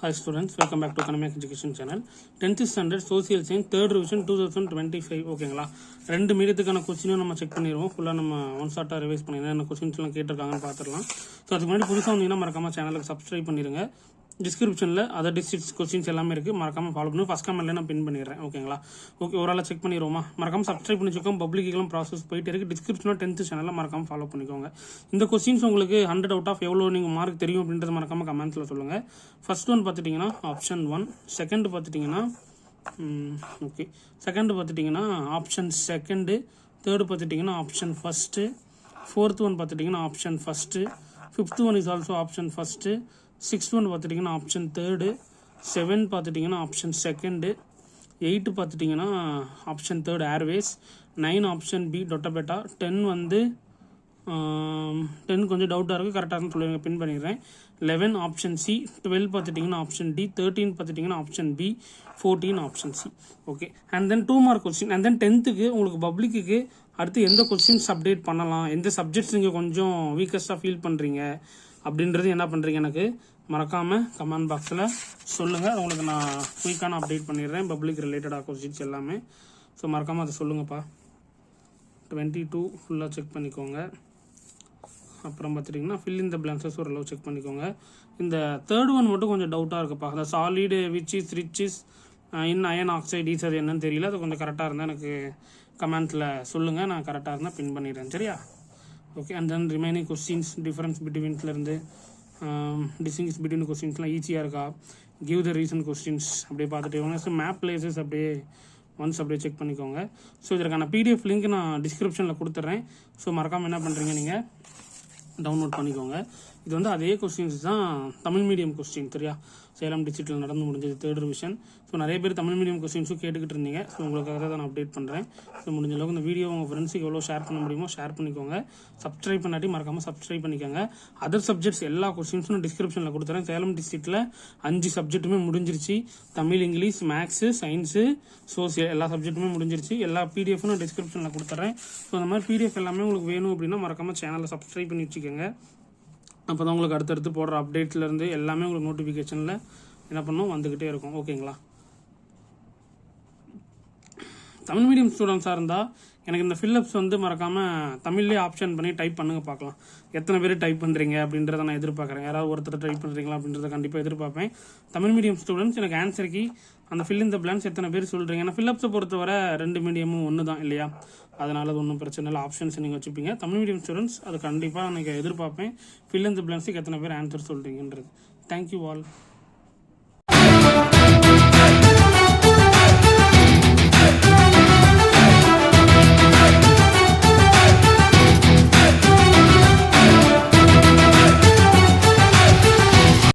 Hi students welcome back to welcome education channel Economic Education Channel. 10th standard social science third revision 2025 ஓகேங்களா ரெண்டு மீடியத்துக்கான கொஸ்டினும் நம்ம check பண்ணிடுவோம். ஃபுல்லாக நம்ம ஒன் ஷார்ட்டாக ரிவைஸ் பண்ணிடுறோம் என்ன கொஸ்டின்ஸ்லாம் கேட்டிருக்காங்கன்னு பார்த்துடலாம். ஸோ அதுக்கு முன்னாடி புதுசாக வந்தீங்கன்னா மறக்காமல் சேனலுக்கு சப்ஸ்கிரைப் பண்ணிடுங்க. டிஸ்கிரிப்ஷனில் அதர் டிஸ்ட்ரிக்ஸ் கொஸ்டின்ஸ் எல்லாமே இருக்குது மறக்காமல் ஃபாலோ பண்ணி. ஃபஸ்ட் கமெண்ட்ல நான் பின் பண்ணிடுறேன். ஓகேங்களா ஓகே ஒரு ஆளாக செக் பண்ணிடுவோமா? மறக்காம சப்ஸ்கிரைப் பண்ணி வச்சுக்கோங்க. பப்ளிக்கெல்லாம் ப்ராசஸ் போயிட்டு இருக்கு. டிஸ்கிரிப்ஷனில் டென்த்து சேனலில் மறக்காம ஃபாலோ பண்ணிக்கோங்க. இந்த கொஸ்டின்ஸ் உங்களுக்கு ஹண்ட்ரட் அவுட் ஆஃப் எவ்வளோ நீங்கள் மார்க் தெரியும் அப்படின்றத மறக்காம கமெண்ட்ஸில் சொல்லுங்கள் ஃபர்ஸ்ட் ஒன் பார்த்துட்டிங்கன்னா ஆப்ஷன் ஒன் செகண்ட் பார்த்துட்டிங்கன்னா ஓகே செகண்ட் பார்த்துட்டிங்கன்னா ஆப்ஷன் செகண்டு தேர்டு பார்த்துட்டிங்கன்னா ஆப்ஷன் ஃபஸ்ட்டு ஃபோர்த் ஒன் பார்த்துட்டிங்கன்னா option first fifth one is also option first six one பார்த்துட்டிங்கன்னா ஆப்ஷன் தேர்டு செவன் பார்த்துட்டிங்கன்னா ஆப்ஷன் செகண்டு எயிட்டு பார்த்துட்டிங்கன்னா option third airways nine option B Doddabetta ten வந்து ten கொஞ்சம் டவுட்டாக இருக்குது கரெக்டாக சொல்லுங்க பின் பண்ணிடுறேன். லெவன் ஆப்ஷன் சி டுவெல் பார்த்துட்டிங்கன்னா ஆப்ஷன் டி தேர்ட்டீன் பார்த்துட்டிங்கன்னா option B fourteen option C okay and then two mark question and then டென்த்துக்கு உங்களுக்கு பப்ளிக்கு அடுத்து எந்த கொஸ்டின்ஸ் அப்டேட் பண்ணலாம்? எந்த சப்ஜெக்ட்ஸ் நீங்கள் கொஞ்சம் வீக்கஸ்ட்டாக ஃபீல் பண்ணுறீங்க அப்படின்றது என்ன பண்ணுறீங்க எனக்கு மறக்காமல் கமெண்ட் பாக்ஸில் சொல்லுங்கள் உங்களுக்கு நான் குயிக்கான அப்டேட் பண்ணிடுறேன். பப்ளிக் ரிலேட்டடாக கொஸ்டின்ஸ் எல்லாமே. ஸோ மறக்காமல் அதை சொல்லுங்கப்பா. டுவெண்ட்டி டூ ஃபுல்லாக செக் பண்ணிக்கோங்க. அப்புறம் பார்த்துட்டிங்கன்னா ஃபில் இந்த பிளான்சஸ் ஓரளவு செக் பண்ணிக்கோங்க. இந்த தேர்ட் ஒன் மட்டும் கொஞ்சம் டவுட்டாக இருக்குப்பா. அந்த சாலிடு விச்சிஸ் ரிச்சிஸ் இன்னும் இன் அயன் ஆக்சைடு ஈஸ் அது என்னன்னு தெரியல. அது கொஞ்சம் கரெக்டாக இருந்தால் எனக்கு கமெண்ட்டில் சொல்லுங்கள் நான் கரெக்டாக இருந்தால் பின் பண்ணிடுறேன். சரியா? Okay and then remaining questions difference பிட்வீன்ஸ்லேருந்து distinguish between கொஸ்டின்ஸ்லாம் ஈஸியாக இருக்கா? கிவ் த ரீசன் கொஸ்டின்ஸ் அப்படியே பார்த்துட்டு வாங்க ஸோ மேப் பிளேசஸ் அப்படியே ஒன்ஸ் அப்படியே செக் பண்ணிக்கோங்க. ஸோ இதற்கான பிடிஎஃப் லிங்க் நான் டிஸ்கிரிப்ஷனில் கொடுத்துட்றேன். ஸோ மறக்காமல் என்ன பண்ணுறீங்க நீங்கள் டவுன்லோட் பண்ணிக்கோங்க. இது வந்து அதே கொஸ்டின்ஸ் தான் தமிழ் மீடியம் கொஸ்டின் சரியா சேலம் டிஜிட்டல் நடந்து முடிஞ்சது தேர்ட் ரிவிஷன் ஸோ நிறைய பேர் தமிழ் மீடியம் கொஸ்டின்ஸும் கேட்டுக்கிட்டு இருந்தீங்க. ஸோ உங்களுக்காக தான் நான் அப்டேட் பண்ணுறேன் ஸோ முடிஞ்ச அளவுக்கு இந்த வீடியோ உங்கள் ஃப்ரெண்ட்ஸுக்கு எவ்வளோ ஷேர் பண்ண முடியுமோ ஷேர் பண்ணிக்கோங்க. சப்ஸ்கிரைப் பண்ணாட்டி மறக்காமல் சப்ஸ்கிரைப் பண்ணிக்கோங்க. அதர் சப்ஜெக்ட்ஸ் எல்லா கொஸ்டின்ஸும் டிஸ்கிரிப்ஷனில் கொடுத்துறேன். சேலம் டிஸ்ட்ரிக்ட்டில் அஞ்சு சப்ஜெக்ட்டுமே முடிஞ்சிருச்சு. Tamil English maths science social எல்லா சப்ஜெக்ட்டுமே முடிஞ்சிருச்சு. எல்லா பிடிஎஃப்பும் நான் டிஸ்கிரிப்ஷனில் கொடுத்துறேன். ஸோ அந்த மாதிரி பிடிஎஃப் எல்லாமே உங்களுக்கு வேணும் அப்படின்னா மறக்காமல் சேனலை சப்ஸ்கிரைப் பண்ணி வச்சுக்கோங்க. அப்போ தான் உங்களுக்கு அடுத்தடுத்து போடுற அப்டேட்லேருந்து எல்லாமே உங்களுக்கு நோட்டிஃபிகேஷனில் என்ன பண்ணும் வந்துக்கிட்டே இருக்கும். ஓகேங்களா தமிழ் மீடியம் ஸ்டூடெண்ட்ஸாக இருந்தால் எனக்கு இந்த ஃபில்லப்ஸ் வந்து மறக்காமல் தமிழ்லேயே ஆப்ஷன் பண்ணி டைப் பண்ணுங்க பார்க்கலாம் எத்தனை பேர் டைப் பண்ணுறீங்க அப்படின்றத நான் எதிர்பார்க்குறேன். யாராவது ஒருத்தர் டைப் பண்ணுறீங்களா அப்படின்றத கண்டிப்பாக எதிர்பார்ப்பேன். தமிழ் மீடியம் ஸ்டூடெண்ட்ஸ் எனக்கு ஆன்சருக்கு அந்த ஃபில் இந்த பிளான்ஸ் எத்தனை பேர் சொல்கிறீங்க ஏன்னா ஃபில்லப்ஸை பொறுத்தவரை ரெண்டு மீடியமும் ஒன்று தான் இல்லையா? அதனால் அது ஒன்றும் பிரச்சனை இல்லை. ஆப்ஷன்ஸ் நீங்கள் வச்சுப்பீங்க. தமிழ் மீடியம் ஸ்டூடெண்ட்ஸ் அது கண்டிப்பாக எனக்கு எதிர்பார்ப்பேன். ஃபில் இந்த பிளான்ஸுக்கு எத்தனை பேர் ஆன்சர் சொல்கிறீங்கன்றது தேங்க்யூ ஆல்